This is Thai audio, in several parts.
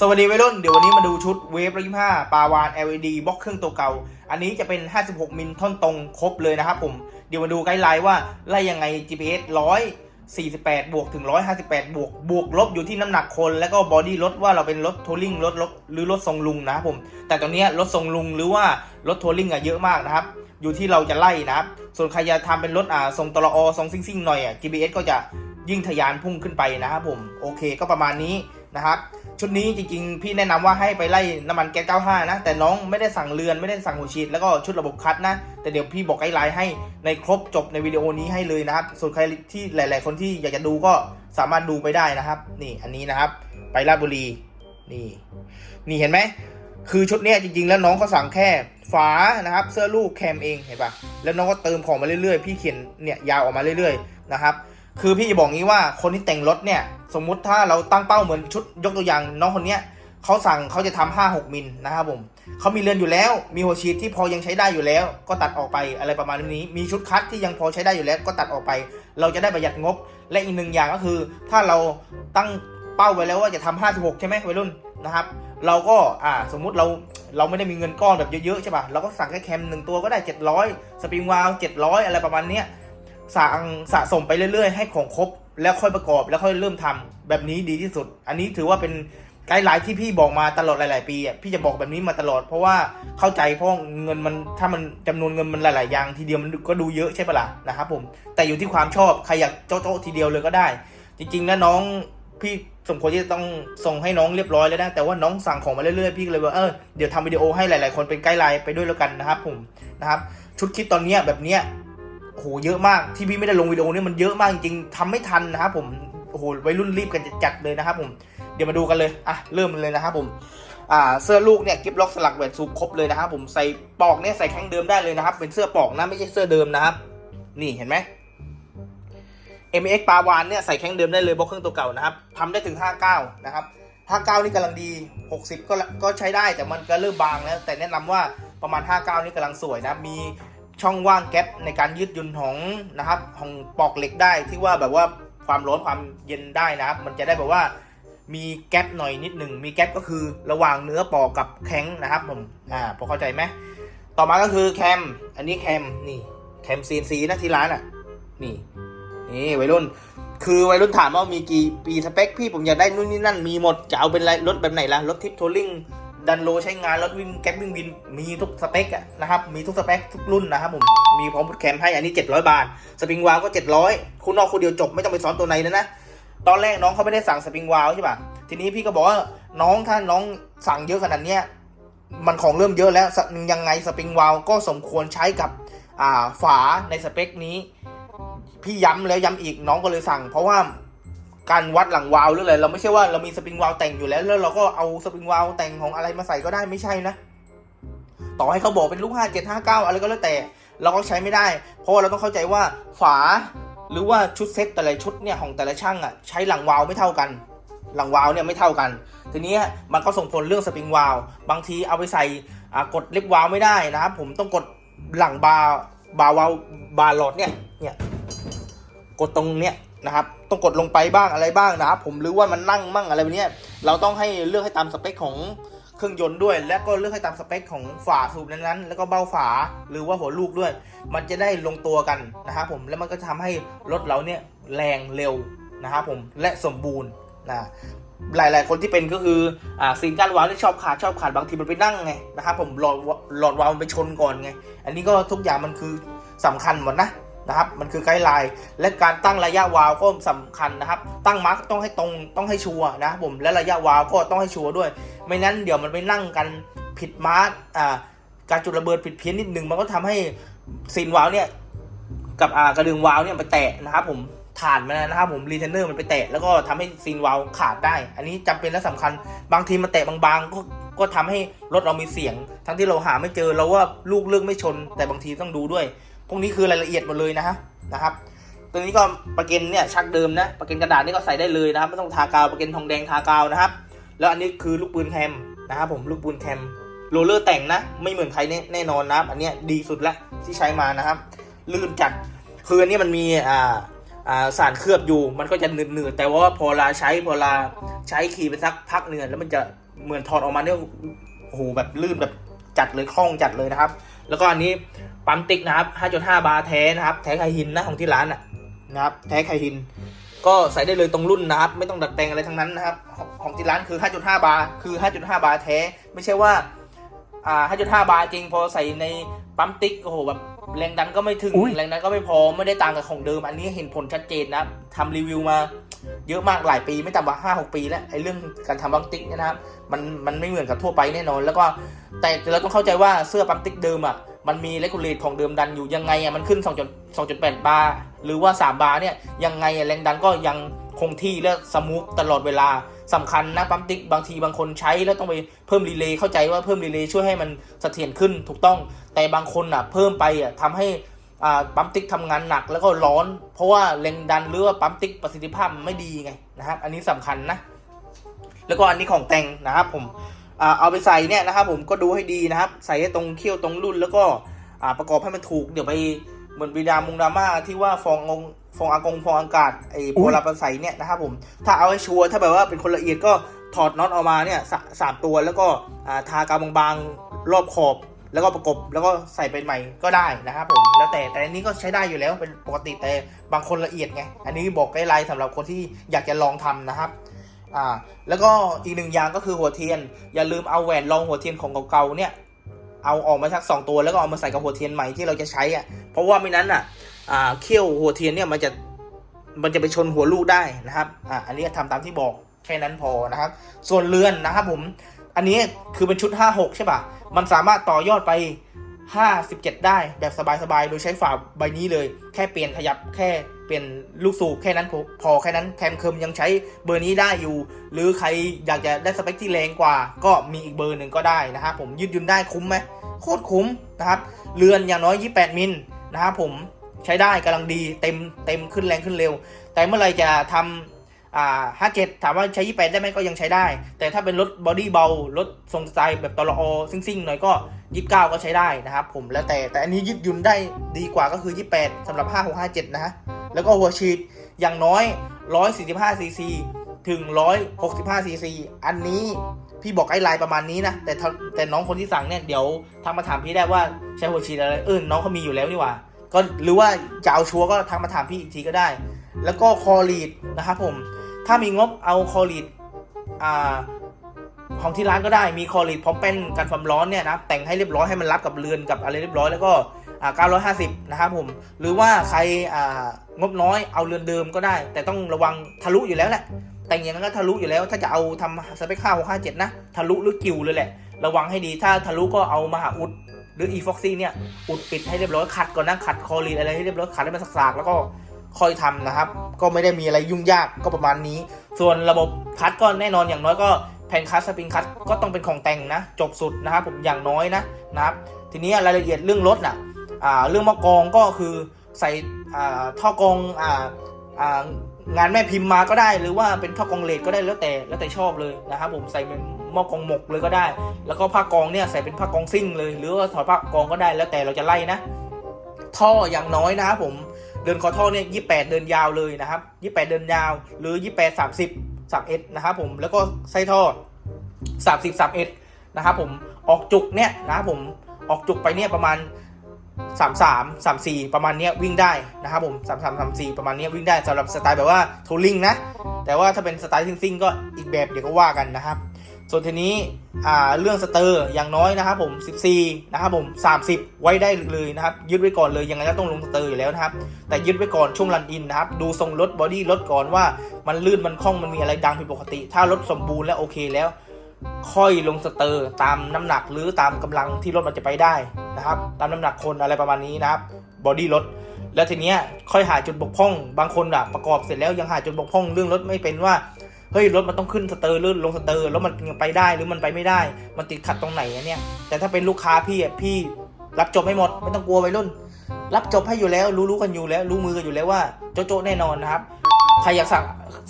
สวัสดีวัยรุ่น เดี๋ยววันนี้มาดูชุดเวฟร้อยห้าปาวาน LED บล็อกเครื่องตัวเก่า อันนี้จะเป็น 56 มิลท่อนตรงครบเลยนะครับผม เดี๋ยวมาดูไกด์ไลน์ว่าไล่ยังไง GPS 148 บวกถึง 158 บวก บวกลบอยู่ที่น้ำหนักคน แล้วก็บอดี้รถว่าเราเป็นรถทัวริงรถรถหรือรถทรงลุงนะครับผม แต่ตอนนี้รถทรงลุงหรือว่ารถทัวริงอะเยอะมากนะครับ อยู่ที่เราจะไล่นะครับ ส่วนใครจะทำเป็นรถอ่าทรงตลออทรงซิ่งๆหน่อยอะ GPS ก็จะยิ่งทะยานพุ่งขึ้นไปนะครับผม โอเคก็ประมาณนี้นะครับ ชุดนี้จริงๆ พี่แนะนำว่าให้ไปไล่น้ำมันแก๊ส95 นะ แต่น้องไม่ได้สั่งเรือนไม่ได้สั่งหัวฉีดแล้วก็ชุดระบบคัดนะ แต่เดี๋ยวพี่บอกไกด์ไลน์ให้ในครบจบในวิดีโอนี้ให้เลยนะครับ ส่วนใครที่หลาย ๆ คนที่อยากจะดูก็สามารถดูไปได้นะครับ นี่อันนี้นะครับ ไปราชบุรีนี่นี่เห็นไหมคือชุดเนี้ยจริงๆ แล้วน้องเขาสั่งแค่ฝานะครับเสื้อลูกแคมเองเห็นปะแล้วน้องก็เติมของมาเรื่อยๆ พี่เขียนเนี่ยยาวออกมาเรื่อยๆนะครับคือพี่จะบอกงี้ว่าคนที่แต่งรถเนี่ย สมมุติถ้าเราตั้งเป้าเหมือนชุดยกตัวอย่างน้องคนเนี้ยเขาสั่งเขาจะทำห้าหกมิลนะครับผมเขามีเรือนอยู่แล้ว มีหัวฉีดที่พอยังใช้ได้อยู่แล้ว ก็ตัดออกไปอะไรประมาณนี้ มีชุดคัดที่ยังพอใช้ได้อยู่แล้ว ก็ตัดออกไป เราจะได้ประหยัดงบ และอีกหนึ่งอย่างก็คือ ถ้าเราตั้งเป้าไว้แล้วว่าจะทำห้าสิบหกใช่ไหมวัยรุ่นนะครับ เราก็อ่าสมมุติเราเราไม่ได้มีเงินก้อนแบบเยอะๆใช่ป่ะเราก็สั่งแค่แคมหนึ่งตัวก็ได้ 700 สปริงวาล700 อะไรประมาณเนี้ยสั่งสะสมไปเรื่อยๆ ให้ของครบ แล้วค่อยประกอบแล้วค่อยเริ่มทำแบบนี้ดีที่สุด อันนี้ถือว่าเป็นไกด์ไลน์ที่พี่บอกมาตลอดหลาย ๆ ปีอะพี่จะบอกแบบนี้มาตลอด เพราะว่าเข้าใจเพราะเงินมันถ้ามันจำนวนเงินมันหลาย ๆ อย่างทีเดียวมันก็ดูเยอะใช่ปะล่ะนะครับผมแต่อยู่ที่ความชอบใครอยากโจ๊ะๆทีเดียวเลยก็ได้ จริง ๆ นะน้องพี่สมควรที่จะต้องส่งให้น้องเรียบร้อยแล้วนะแต่ว่าน้องสั่งของมาเรื่อย ๆ พี่เลยว่าเออเดี๋ยวทำวิดีโอให้หลาย ๆ คนเป็นไกด์ไลน์ไปด้วยแล้วกันนะครับผมนะครับชุดคิดตอนเนี้ยแบบเนี้ย โหเยอะมากที่พี่ไม่ได้ลงวิดีโอนี่มันเยอะมากจริงๆทำไม่ทันนะครับผมโอ้โหวัยรุ่นรีบกันจัดเลยนะครับผมเดี๋ยวมาดูกันเลยอะเริ่มเลยนะครับผมอ่าเสื้อลูกเนี่ยกิฟล็อกสลักแหวนซูครบเลยนะครับผมใส่ปอกเนี่ยใส่แข้งเดิมได้เลยนะครับ เป็นเสื้อปอกนะไม่ใช่เสื้อเดิมนะครับ นี่เห็นไหม MX ปาวานเนี่ยใส่แข้งเดิมได้เลยบล็อกเครื่องตัวเก่านะครับทำได้ถึง 59 นะครับ 59 นี่กำลังดี 60 ก็ก็ใช้ได้แต่มันก็เริ่มบางแล้ว แต่แนะนำว่าประมาณ 59 นี่กำลังสวยนะ มี ช่องว่างแก๊ปในการยืดหยุ่นของนะครับของปอกเหล็กได้ที่ว่าแบบว่าความร้อนความเย็นได้นะครับ มันจะได้แบบว่ามีแก๊ปหน่อยนิดหนึ่งมีแก๊ปก็คือระหว่างเนื้อปอกกับแข็งนะครับผมอ่าพอเข้าใจไหมต่อมาก็คือแคมอันนี้แคมนี่แคม CNC นะที่ร้านอะนี่นี่วัยรุ่น คือวัยรุ่นถามว่ามีกี่ปีสเปคพี่ผมอยากได้นู่นนี่นั่นมีหมดจะเอาเป็นไรรถแบบไหนล่ะรถทิปทัวริง ดันโลใช้งานรถวิ่งแก๊ปวิ่งวิน มีทุกสเปคนะครับ มีทุกสเปคทุกรุ่นนะครับผม มีพร้อมพุทแคมให้ อันนี้ 700 บาท สปริงวาลก็ 700 คุณนอกคุณเดียวจบไม่ต้องไปซ้อนตัวไหนแล้วนะ ตอนแรกน้องเขาไม่ได้สั่งสปริงวาลใช่ป่ะ ทีนี้พี่ก็บอกว่าน้องถ้าน้องสั่งเยอะขนาดเนี้ย มันของเริ่มเยอะแล้วสยังไงสปริงวาลก็สมควรใช้กับฝาในสเปคนี้ พี่ย้ำแล้วย้ำอีกน้องก็เลยสั่ง เพราะว่า การวัดหลังวาล์วหรืออะไรเราไม่ใช่ว่าเรามีสปริงวาล์วแต่งอยู่แล้ว แล้วเราก็เอาสปริงวาล์วแต่งของอะไรมาใส่ก็ได้ไม่ใช่นะต่อให้เขาบอกเป็นลูกห้าเจ็ดห้าเก้าอะไรก็แล้วแต่ เราก็ใช้ไม่ได้ เพราะว่าเราต้องเข้าใจว่าฝาหรือว่าชุดเซ็ตแต่ละชุดเนี่ยของแต่ละช่างอะใช้หลังวาล์วไม่เท่ากัน หลังวาล์วเนี่ยไม่เท่ากัน ทีนี้มันก็ส่งผลเรื่องสปริงวาล์วบางทีเอาไปใส่กดเล็บวาล์วไม่ได้นะครับผมต้องกดหลังบาบาวาลบาหลอดเนี่ยเนี่ยกดตรงเนี้ย นะครับต้องกดลงไปบ้างอะไรบ้างนะครับผมหรือว่ามันนั่งมั่งอะไรแบบนี้เราต้องให้เลือกให้ตามสเปคของเครื่องยนต์ด้วย และก็เลือกให้ตามสเปคของฝาสูบนั้นๆ แล้วก็เบ้าฝาหรือว่าหัวลูกด้วย มันจะได้ลงตัวกันนะครับผมแล้วมันก็ทำให้รถเราเนี่ยแรงเร็วนะครับผมและสมบูรณ์นะหลาย ๆ คนที่เป็นก็คืออ่าซีนก้านวาล์วที่ชอบขาดชอบขาดบางทีมันไปนั่งไงนะครับผมหลอดหลอดวาล์วมันไปชนก่อนไง อันนี้ก็ทุกอย่างมันคือสำคัญหมดนะ นะครับ มันคือไกด์ไลน์ และการตั้งระยะวาล์วก็สำคัญนะครับ ตั้งมาร์กต้องให้ตรง ต้องให้ชัวร์นะครับผม และระยะวาล์วก็ต้องให้ชัวร์ด้วย ไม่นั้นเดี๋ยวมันไปนั่งกันผิดมาร์กอ่า การจุดระเบิดผิดเพี้ยนนิดนึง มันก็ทำให้ซีนวาล์วเนี่ย กับอ่ากระดึงวาล์วเนี่ยไปแตะนะครับผมฐานมันนะครับผมรีเทนเนอร์มันไปแตะแล้วก็ทำให้ซีนวาล์วขาดได้ อันนี้จำเป็นและสำคัญ บางทีมันแตะบางๆก็ก็ทำให้รถเรามีเสียง ทั้งที่เราหาไม่เจอเราว่าลูกเลือกไม่ชน แต่บางทีต้องดูด้วย พวกนี้คือรายละเอียดหมดเลยนะฮะนะครับตัวนี้ก็ประเก็นเนี่ยชักเดิมนะประเก็นกระดาษนี่ก็ใส่ได้เลยนะครับไม่ต้องทากาวประเก็นทองแดงทากาวนะครับ แล้วอันนี้คือลูกปืนแคมนะครับผมลูกปืนแคมโรลเลอร์แต่งนะ ไม่เหมือนใครแน่แนนอนนะครับ อันนี้ดีสุดละที่ใช้มานะครับ ลื่นจัดคืออันนี้มันมีอ่าอ่าสารเคลือบอยู่มันก็จะหนืดๆแต่ว่าพอเวลาใช้พอเวลาใช้ขี่ไปสักพักหนึ่งแล้วมันจะเหมือนถอดออกมาเนี่ยโอ้โหแบบลื่นแบบ จัดเลยคล่องจัดเลยนะครับ แล้วก็อันนี้ปั๊มติ๊กนะครับ 5.5 บาร์แท้นะครับ แท้ไคหินนะของที่ร้านอะนะครับ แท้ไคหิน ก็ใส่ได้เลยตรงรุ่นนะครับ ไม่ต้องดัดแปลงอะไรทั้งนั้นนะครับของของที่ร้านคือ 5.5 บาร์ คือ 5.5 บาร์แท้ ไม่ใช่ว่า อ่า 5.5 บาร์จริง พอใส่ในปั๊มติ๊ก โอ้โห แบบแรงดันก็ไม่ถึงอุ๊ยแรงดันก็ไม่พอ ไม่ได้ต่างกับของเดิม อันนี้เห็นผลชัดเจนนะครับทำรีวิวมา เยอะมากหลายปีไม่ต่ำกว่า5-6ปีแล้วไอ้เรื่องการทำปั๊มติ๊กเนี่ยนะครับมันมันไม่เหมือนกับทั่วไปแน่นอน แล้วก็แต่เราต้องเข้าใจว่าเสื้อปั๊มติ๊กเดิมอะมันมีเลกูเลตของเดิมดันอยู่ยังไงอะมันขึ้น2 2.8บาร์หรือว่า 3 บาร์เนี่ยยังไงแรงดันก็ยังคงที่และสมูทตลอดเวลาสำคัญนะปั๊มติ๊กบางทีบางคนใช้แล้วต้องไปเพิ่มรีเลย์เข้าใจว่าเพิ่มรีเลย์ช่วยให้มันเสถียรขึ้นถูกต้อง แต่บางคนอะเพิ่มไปอะทำให้ ปั๊มติ๊กทำงานหนักแล้วก็ร้อน เพราะว่าแรงดันหรือว่าปั๊มติ๊กประสิทธิภาพมันไม่ดีไงนะครับ อันนี้สำคัญนะ แล้วก็อันนี้ของแต่งนะครับผมอ่าเอาไปใส่เนี่ยนะครับ ผมก็ดูให้ดีนะครับ ใส่ให้ตรงเขี้ยวตรงรุ่น แล้วก็อ่าประกอบให้มันถูกเดี๋ยวไปเหมือนวิดามุงดราม่าที่ว่าฟององฟองอากงฟองอากาศไอ้โพลาร์ใส่เนี่ยนะครับผมถ้าเอาให้ชัวร์ถ้าแบบว่าเป็นคนละเอียดก็ถอดน็อตออกมาเนี่ยสาสามตัวแล้วก็อ่าทากาวบางๆรอบขอบ แล้วก็ประกบแล้วก็ใส่เป็นใหม่ก็ได้นะครับผมแล้วแต่แต่อันนี้ก็ใช้ได้อยู่แล้วเป็นปกติแต่บางคนละเอียดไงอันนี้บอกไกด์ไลน์สำหรับคนที่อยากจะลองทำนะครับอ่าแล้วก็อีกหนึ่งอย่างก็คือหัวเทียน อย่าลืมเอาแหวนรองหัวเทียนของเก่าๆเนี่ยเอาออกมาสักสองตัวแล้วก็เอามาใส่กับหัวเทียนใหม่ที่เราจะใช้อะเพราะว่าไม่นั้นอะอ่าเขี้ยวหัวเทียนเนี่ยมันจะมันจะไปชนหัวลูกได้นะครับอ่าอันนี้ทำตามที่บอกแค่นั้นพอนะครับ ส่วนเรือนนะครับผมอันนี้คือเป็นชุด 56 ใช่ป่ะ มันสามารถต่อยอดไป 57 ได้แบบสบายๆ โดยใช้ฝาใบนี้เลย แค่เปลี่ยนขยับแค่เปลี่ยนลูกสูบแค่นั้นพอแค่นั้นแคมเคิมยังใช้เบอร์นี้ได้อยู่ หรือใครอยากจะได้สเปคที่แรงกว่า ก็มีอีกเบอร์หนึ่งก็ได้นะครับผมยืดยุ่นได้คุ้มไหมโคตรคุ้มนะครับเรือนอย่างน้อย 28 มิลนะครับผมใช้ได้กำลังดีเต็มเต็มขึ้นแรงขึ้นเร็ว แต่เมื่อไรจะทำ อ่าห้าเจ็ดถามว่าใช้28ได้ไหมก็ยังใช้ได้ แต่ถ้าเป็นรถบอดี้เบารถทรงสไตล์แบบตลออซิ่งๆหน่อยก็29ก็ใช้ได้นะครับผมแล้วแต่แต่อันนี้ยืดหยุ่นได้ดีกว่าก็คือ28สำหรับ5657นะฮะแล้วก็หัวฉีดอย่างน้อย145ซีซีถึง165ซีซีอันนี้พี่บอกไอ้ไลน์ประมาณนี้นะ แต่แต่น้องคนที่สั่งเนี่ยเดี๋ยวทักมาถามพี่ได้ว่าใช้หัวฉีดอะไรเออน้องเขามีอยู่แล้วนี่หว่าก็หรือว่าจะเอาชัวร์ก็ทักมาถามพี่อีกทีก็ได้ แล้วก็คอลีดนะครับผม ถ้ามีงบเอาคอลีดอ่าของที่ร้านก็ได้มีคอลีดพร้อมเป็นกันความร้อนเนี่ยนะแต่งให้เรียบร้อยให้มันรับกับเรือนกับอะไรเรียบร้อยแล้วก็อ่า950 นะครับผม หรือว่าใครอ่างบน้อยเอาเรือนเดิมก็ได้ แต่ต้องระวังทะลุอยู่แล้วแหละแต่งอย่างนั้นก็ทะลุอยู่แล้ว ถ้าจะเอาทำสเปคค่า657 นะ ทะลุหรือกิวเลยแหละ ระวังให้ดีถ้าทะลุก็เอามาหาอุดหรือ e f o x y เนี่ย อุดปิดให้เรียบร้อยขัดก่อนนะขัดคอลีดอะไรให้เรียบร้อยขัดให้มันสากๆแล้วก็ ค่อยทำนะครับ ก็ไม่ได้มีอะไรยุ่งยากก็ประมาณนี้ ส่วนระบบคัดก็แน่นอนอย่างน้อยก็แผ่นคัดสปริงคัดก็ต้องเป็นของแต่งนะ จบสุดนะครับผมอย่างน้อยนะนะครับทีนี้รายละเอียดเรื่องรถน่ะอ่าเรื่องมอกองก็คือใส่ท่อกองอองานแม่พิมพ์มาก็ได้ หรือว่าเป็นท่อกองเลดก็ได้แล้วแต่แล้วแต่ชอบเลยนะครับผมใส่เป็นหม้อกองหมกเลยก็ได้ แล้วก็ผ้ากองเนี่ยใส่เป็นผ้ากองซิ่งเลย หรือว่าถอดผ้ากองก็ได้แล้วแต่เราจะไล่นะท่ออย่างน้อยนะครับผม เดินคอท่อเนี่ยยี่แปดเดินยาวเลยนะครับยี่แปดเดินยาว หรือยี่แปดสามสิบสามเอ็ดนะครับผมแล้วก็ไส้ท่อสามสิบสามเอ็ดนะครับผมออกจุกเนี่ยนะครับผมออกจุกไปเนี่ยประมาณสามสามสามสี่ประมาณเนี้ยวิ่งได้นะครับผมสามสามสามสี่ประมาณเนี้ยวิ่งได้สำหรับสไตล์แบบว่าทัวริงนะ แต่ว่าถ้าเป็นสไตล์ซิ่งๆก็อีกแบบเดี๋ยวก็ว่ากันนะครับ ส่วนทีนี้เรื่องสเตอร์อย่างน้อยนะครับผม 14 นะครับผม 30 ไว้ได้เลยนะครับยึดไว้ก่อนเลยยังไงก็ต้องลงสเตอร์อยู่แล้วนะครับ แต่ยึดไว้ก่อนช่วงรันอินนะครับดูทรงรถบอดี้รถก่อนว่ามันลื่นมันคล่องมันมีอะไรดังผิดปกติ ถ้ารถสมบูรณ์และโอเคแล้ว ค่อยลงสเตอร์ตามน้ำหนักหรือตามกำลังที่รถมันจะไปได้นะครับ ตามน้ำหนักคนอะไรประมาณนี้นะครับบอดี้รถแล้วทีเนี้ยค่อยหาจุดบกพร่อง บางคนอะประกอบเสร็จแล้วยังหาจุดบกพร่องเรื่องรถไม่เป็นว่า เฮ้ยรถมันต้องขึ้นสเตอร์หรือลงสเตอร์แล้วมันไปได้หรือมันไปไม่ได้ มันติดขัดตรงไหนอะเนี่ย แต่ถ้าเป็นลูกค้าพี่อะพี่รับจบให้หมดไม่ต้องกลัววัยรุ่น รับจบให้อยู่แล้ว รู้รู้กันอยู่แล้ว รู้มือกันอยู่แล้วว่าโจ๊ะแน่นอนนะครับใครอยากสั่ง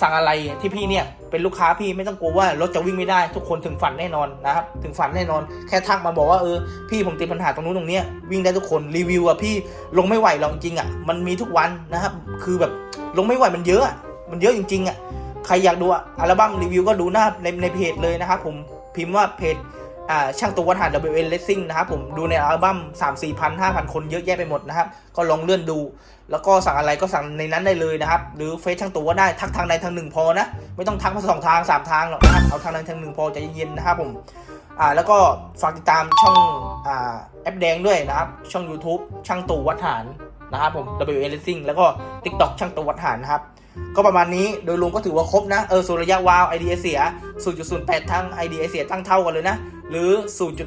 สั่งอะไรที่พี่เนี่ยเป็นลูกค้าพี่ไม่ต้องกลัวว่ารถจะวิ่งไม่ได้ทุกคนถึงฝันแน่นอนนะครับถึงฝันแน่นอน แค่ทักมาบอกว่าเออพี่ผมติดปัญหาตรงนู้นตรงเนี้ยวิ่งได้ทุกคนรีวิวอะพี่ลงไม่ไหวหรอกจริงอะมันมีทุกวันนะครับ คือแบบลงไม่ไหวมันเยอะมันเยอะจริง ๆอะ ครอยากดูอัลบั้มรีวิวก็ดูหน้าในในเพจเลยนะครับผมพิมพ์ว่าเพจอ่าช่างตัววัดหาน WN Racing นะครับผมดูในอัลบั้ม 3 4พัน5,000 คนเยอะแยะไปหมดนะครับ ก็ลองเลื่อนดู แล้วก็สั่งอะไรก็สั่งในนั้นได้เลยนะครับ หรือเฟซช่างตัวก็ได้ทักทางใดทางหนึ่งพอนะ ไม่ต้องทักมาสองทางสามทางหรอกนะครับ เอาทางใดทางหนึ่งพอใจเย็นๆนะครับผมอ่าแล้วก็ฝากติดตามช่องอ่าแอปแดงด้วยนะครับ ช่อง YouTube ช่างตัววัดหาน นะครับผม WN Racing แล้วก็ TikTok ช่างตัววัดหานนะครับ ก็ประมาณนี้โดยรวมก็ถือว่าครบนะ เออส่วนระยะวาว IDA เสีย 0.08 ทั้ง IDA เสียตั้งเท่ากันเลยนะ หรือ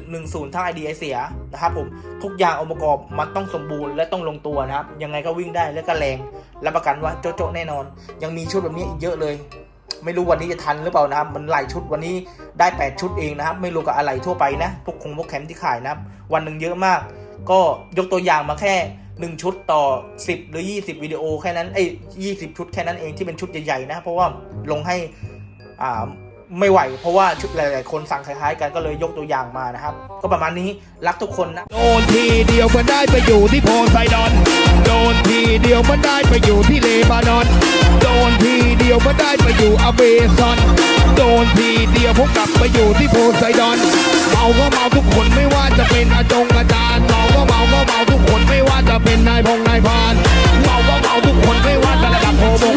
0.10 ทั้ง IDA เสียนะครับผม ทุกอย่างองค์ประกอบมันต้องสมบูรณ์และต้องลงตัวนะครับ ยังไงก็วิ่งได้และก็แรงรับประกันว่าโจ๊ะแน่นอน ยังมีชุดแบบนี้อีกเยอะเลยไม่รู้วันนี้จะทันหรือเปล่านะครับ มันหลายชุดวันนี้ได้ 8 ชุดเองนะครับ ไม่รู้กับอะไรทั่วไปนะ พวกคงพวกแคมป์ที่ขายนะครับ วันหนึ่งเยอะมาก ก็ยกตัวอย่างมาแค่ 1 ชุดต่อ 10 หรือ 20 วิดีโอแค่นั้นเอ้ย20ชุดแค่นั้นเองที่เป็นชุดใหญ่ๆนะ เพราะว่าลงให้อ่าไม่ไหว เพราะว่าชุดหลายๆคนสั่งคล้ายๆกันก็เลยยกตัวอย่างมานะครับ ก็ประมาณนี้รักทุกคนนะโดนทีเดียวมันได้ไปอยู่ที่โพไซดอนโดนทีเดียวมันได้ไปอยู่ที่เลบานอนโดนทีเดียวมันได้ไปอยู่อเมซอนโดนทีเดียวผมกลับไปอยู่ที่โพไซดอนเมาก็เมาทุกคนไม่ว่าจะเป็นอาจงอาจาร เบาเบาทุกคนไม่ว่าจะเป็นนายพงนายพานเบาเบาทุกคนไม่ว่าจะระดับโพบ